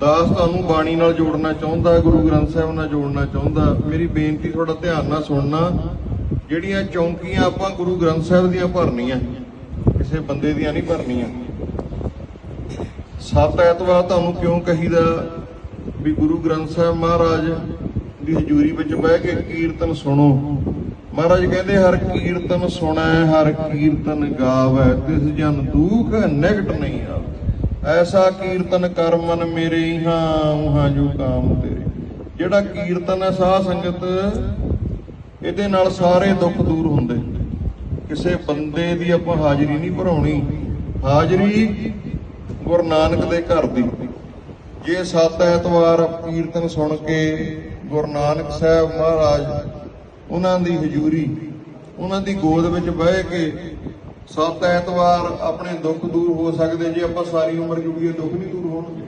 ਦਾਸ ਤੁਹਾਨੂੰ ਬਾਣੀ ਨਾਲ ਜੋੜਨਾ ਚਾਹੁੰਦਾ, ਗੁਰੂ ਗ੍ਰੰਥ ਸਾਹਿਬ ਨਾਲ ਜੋੜਨਾ ਚਾਹੁੰਦਾ, ਮੇਰੀ ਬੇਨਤੀ ਤੁਹਾਡਾ ਧਿਆਨ ਨਾਲ ਸੁਣਨਾ, ਜਿਹੜੀਆਂ ਚੌਂਕੀਆਂ ਆਪਾਂ ਗੁਰੂ ਗ੍ਰੰਥ ਸਾਹਿਬ ਦੀਆਂ ਭਰਨੀਆਂ, ਕਿਸੇ ਬੰਦੇ ਦੀਆਂ ਨਹੀਂ ਭਰਨੀਆਂ। ਸੱਤ ਐਤਵਾਰ ਤੁਹਾਨੂੰ ਕਿਉਂ ਕਹੀਦਾ ਵੀ ਗੁਰੂ ਗ੍ਰੰਥ ਸਾਹਿਬ ਮਹਾਰਾਜ ਦੀ ਹਜ਼ੂਰੀ ਵਿੱਚ ਬਹਿ ਕੇ ਕੀਰਤਨ ਸੁਣੋ? ਮਹਾਰਾਜ ਕਹਿੰਦੇ, ਹਰ ਕੀਰਤਨ ਸੁਣੈ, ਹਰ ਕੀਰਤਨ ਗਾਵੈ, ਤਿਸ ਜਨ ਦੁਖ ਨਿਕਟ ਨਹੀਂ ਆਵੇ। ਐਸਾ ਕੀਰਤਨ ਕਰ ਮਨ ਮੇਰੇ ਇਹਾਂ ਉਹਾਂ ਜੋ ਕਾਮ ਤੇਰੇ। ਜਿਹੜਾ ਕੀਰਤਨ ਹੈ ਸਾਧ ਸੰਗਤ, ਇਹਦੇ ਨਾਲ ਸਾਰੇ ਦੁੱਖ ਦੂਰ ਹੁੰਦੇ ਕਿਸੇ ਬੰਦੇ ਦੀ ਆਪਾਂ ਹਾਜ਼ਰੀ ਨਹੀਂ ਭਰਾਉਣੀ। ਹਾਜ਼ਰੀ ਗੁਰੂ ਨਾਨਕ ਦੇ ਘਰ ਦੀ। ਜੇ ਸੱਤ ਐਤਵਾਰ ਕੀਰਤਨ ਸੁਣ ਕੇ ਗੁਰੂ ਨਾਨਕ ਸਾਹਿਬ ਮਹਾਰਾਜ ਉਹਨਾਂ ਦੀ ਹਜ਼ੂਰੀ ਉਹਨਾਂ ਦੀ ਗੋਦ ਵਿੱਚ ਬਹਿ ਕੇ ਸੱਤ ਐਤਵਾਰ ਆਪਣੇ ਦੁੱਖ ਦੂਰ ਹੋ ਸਕਦੇ ਜੇ ਆਪਾਂ ਸਾਰੀ ਉਮਰ ਜੁੜੀਏ, ਦੁੱਖ ਨਹੀਂ ਦੂਰ ਹੋਣਗੇ।